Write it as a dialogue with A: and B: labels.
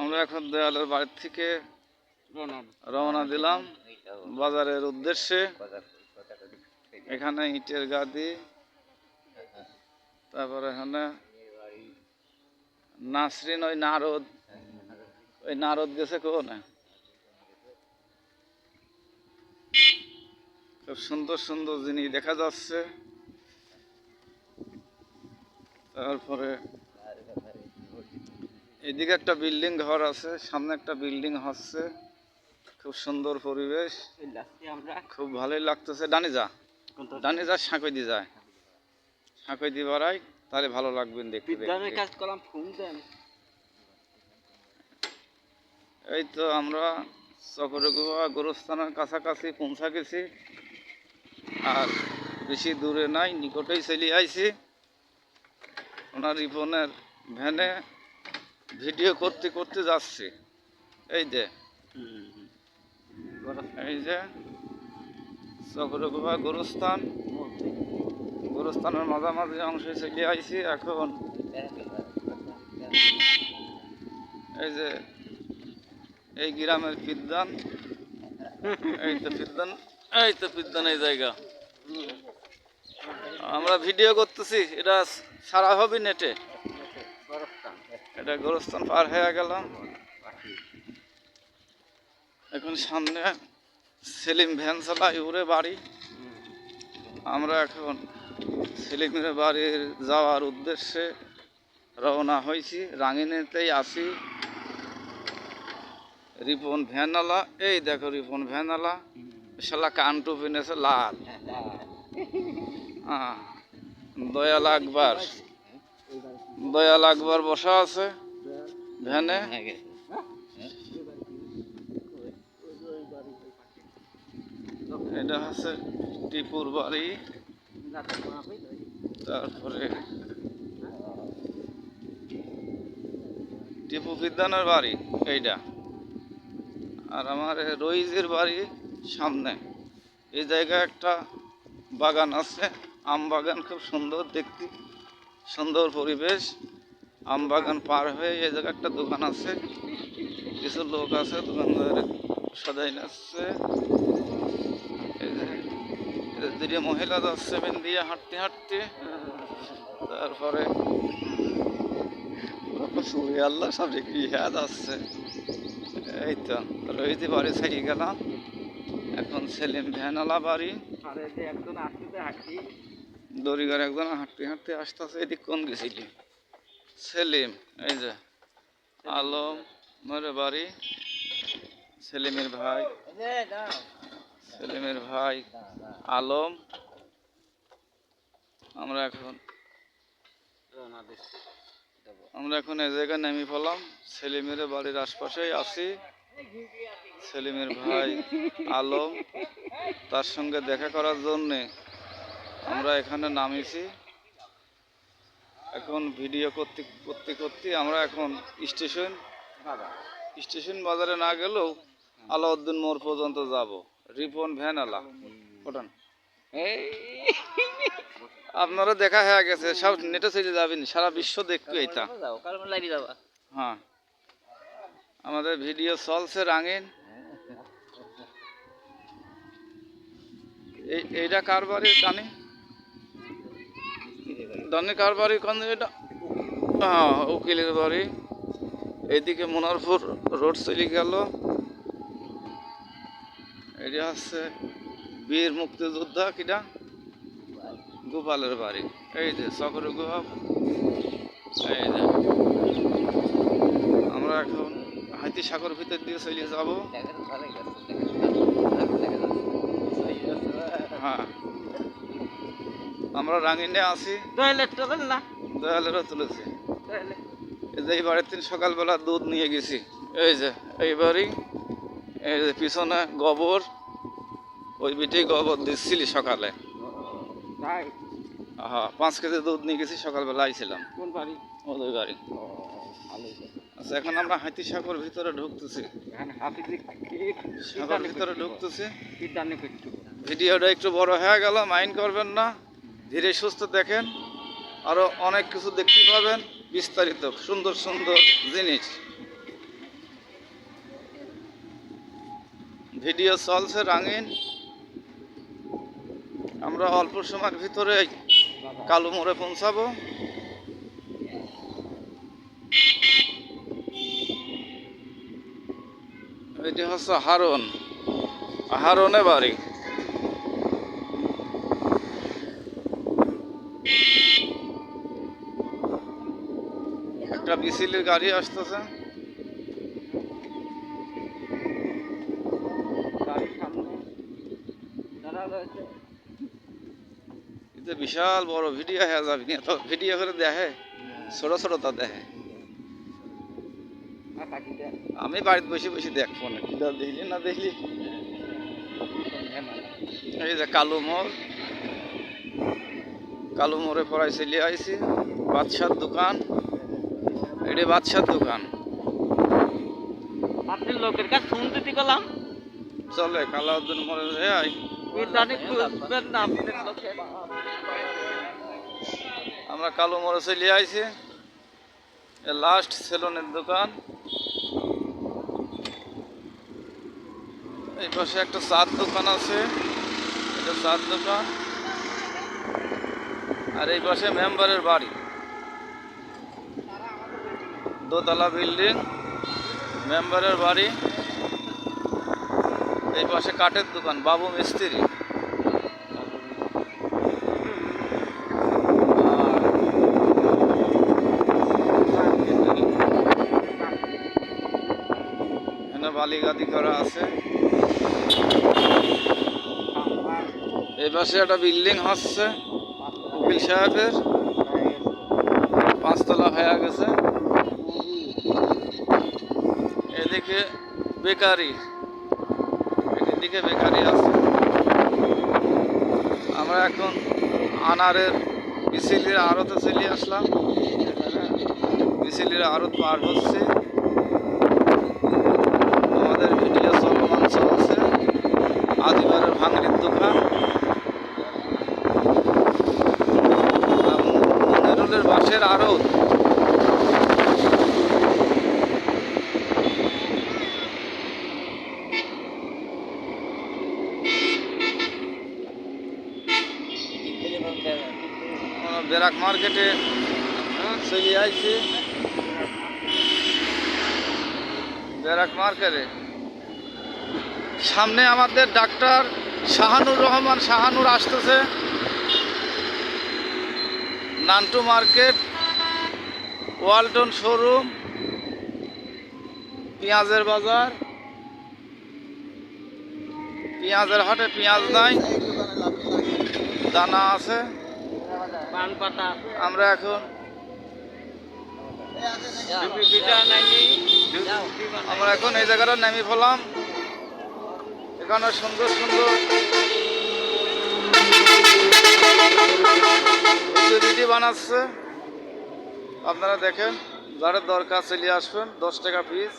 A: আমরা এখন দেয়ালের বাড়ির থেকে রওনা দিলাম। বাজারের উদ্দেশ্যে। এখানে ইটের গাদি। তারপরে এখানে নাসরিন ওই নারদ। ওই নারদ গেছে কোনে খুব সুন্দর সুন্দর জিনিস দেখা যাচ্ছে। তারপরে এদিকে একটা বিল্ডিং ঘর আছে সামনে একটা বিল্ডিং হচ্ছে। খুব সুন্দর পরিবেশ। খুব ভালোই লাগতেছে। ডানি যা। ডানি যা সাঁকই দিয়ে যায় সাঁকই দিয়ে বাড়াই তাহলে ভালো লাগবে দেখতে এই তো আমরা চকরগুহা গোরস্থানের কাছাকাছি পৌঁছা গেছি আর বেশি দূরে নাই নিকটেই চলে আইছি। ওনার রিপনের ভ্যানে ভিডিও করতে করতে যাচ্ছি। এই যে। এই যে। চকরগুহা গোরস্থান। গোরস্থানের মাঝামাঝি অংশে চলে আইছি এখন। এই যে। এই গ্রামের পিদ্দান এই তো পিদ্দান এই তো পিদ্দান এই জায়গা। আমরা ভিডিও করতেছি। এটা সারা হবে নেটে। এটা গোরস্থান পার হয়ে গেলাম এখন সামনে সেলিম ভ্যান চালাই উড়ে বাড়ি। আমরা এখন সেলিমের বাড়ির যাওয়ার উদ্দেশ্যে রওনা হয়েছি রাঙিনেতেই আসি রিপন ভ্যানালা এই দেখো রিপন ভ্যানালা শালা কান টুপি নেছে লাল। হ্যাঁ। দয়াল আকবর। দয়াল আকবর বসা আছে ভ্যানে। এটা হচ্ছে টিপুর বাড়ি। তারপরে টিপু বিদ্যানের বাড়ি, এইটা। আর আমার রইজের বাড়ি সামনে। এই জায়গায় একটা বাগান আছে। আম বাগান খুব সুন্দর দেখতে, সুন্দর পরিবেশ। আম বাগান পার হয়ে এই জায়গায় একটা দোকান আছে। কিছু লোক আছে, দোকানদার সাজাই নাচছে। এদের মহিলা যাচ্ছে বেন দিয়ে হাঁটতে হাঁটতে। তারপরে সুরে আল্লাহ সব হ্যাঁ যাচ্ছে। এই তো রহিতে বাড়ি ছেড়ে গেলাম। এখন সেলিম ভ্যানওয়ালা বাড়ি।
B: আরে একজন আসতে হাঁটি
A: দড়িগার একজন হাঁটতে হাঁটতে আসতেছে, এদিক কোন গেছিলি? সেলিম এই যে, আলম, মেরে বাড়ি সেলিমের ভাই সেলিমের ভাই, আলম, আমরা এখন আমরা এখন এই জায়গায় নেমে পড়লাম সেলিমের বাড়ির আশপাশেই আছি সেলিমের ভাই, আলম, তার সঙ্গে দেখা করার জন্যে আমরা এখানে নামিয়েছি। এখন ভিডিও করতে করতে করতে আমরা এখন স্টেশন স্টেশন বাজারে না গেলেও আলাউদ্দিন মোড় পর্যন্ত যাব। রিপন ভ্যান আলা ওঠান আপনারা দেখা হয়ে গেছে সব নেটে চলে যাবেন সারা বিশ্ব দেখবে এটা। হ্যাঁ। আমাদের ভিডিও চলছে রাঙিন। এই এইটা কার বাড়ি ডানি ডানি কার বাড়ি কোন এটা? হ্যাঁ উকিলের বাড়ি। এইদিকে মোনারপুর রোড চলে গেল। এটা হচ্ছে বীর মুক্তিযোদ্ধা কিটা? গোপালের বাড়ি। এই যে সকর গোপাল। এই যে। আমরা এখন হাতি সাগর ভিতর দিয়ে চলে যাব। হ্যাঁ। আমরা রাঙিনে আছি।
B: দয়ালে চলেন না?
A: দয়ালেরও তুলেছি। এই যে এই বাড়ির দিন সকালবেলা দুধ নিয়ে গেছি। এই যে এই বাড়ি এই যে পিছনে গোবর ওই বিটি গোবর দিচ্ছিলি সকালে। হ্যাঁ পাঁচ কেজি দুধ নিয়ে গেছি সকালবেলা আইছিলাম।
B: কোন বাড়ি?
A: ওদের বাড়ি। আচ্ছা এখন আমরা হাতি সাগর ভিতরে ঢুকতেছি। সাগর ভিতরে ঢুকতেছি। ভিডিওটা একটু বড় হয়ে গেল মাইন্ড করবেন না। ধীরে সুস্থ দেখেন আরও অনেক কিছু দেখতে পাবেন, বিস্তারিত, সুন্দর সুন্দর জিনিস। ভিডিও চলছে রাঙিন। আমরা অল্প সময়ের ভিতরে কালো মোড়ে পৌঁছাবো। এটি হচ্ছে হারন। হারনে বাড়ি। বিসিলির গাড়ি আসতেছে।
B: দাঁড়া
A: বিশাল বড় ভিডিও হয়ে যাবে না তো ভিডিও করে দেখে ছোট ছোট তা দেখে। আমি বাড়িতে বসে বসে দেখব না কিটা দেখলি না দেখলি? এই যে কালো মোড়। কালো মোড়ে পড়াই চলে আইছি বাদশার দোকান। এটি বাদশার দোকান।
B: আপনি লোকের কাছে শুনতে দি গেলাম।
A: চলে কালাউদ্দিন মোড়ে যে আই।
B: না
A: আমরা কালো মোড়ে চলে আইছি। লাস্ট সেলুনের দোকান। এই পাশে একটা চার দোকান আছে। এটা চার দোকান। আর এই পাশে মেম্বারের বাড়ি। দোতলা বিল্ডিং, মেম্বারের বাড়ি, এই পাশে কাঠের দোকান, বাবু মিস্ত্রি। বালিগাদি করা আছে। এই পাশে একটা বিল্ডিং হচ্ছে, উকিল সাহেবের। পাঁচতলা হয়ে গেছে। এদিকে বেকারি এদিকে বেকারি আছে। আমরা এখন আনারের বিসিলির আড়তে চলে আসলাম। বিসিলির আড়ত পার হচ্ছে আমাদের ভিডিও চলমান চলছে আদিবারের ভাঙড়ির দোকান মনিরুলের বাসের আড়ত আমরা বেরাক মার্কেটে চলে আইছি বেরাক মার্কেটে। সামনে আমাদের ডাক্তার শাহানুর রহমান শাহানুর আসতেছে। নান্টু মার্কেট, ওয়ালটন শোরুম, পেঁয়াজের বাজার। পেঁয়াজের হাটে পেঁয়াজ নাই। দানা আছে।
B: পান পাতা।
A: আমরা এখন আমরা এখন এই জায়গাটা নেমে ফেলাম এখানে সুন্দর সুন্দর বানাচ্ছে। আপনারা দেখেন, যাদের দরকার চলে আসবেন, দশ টাকা পিস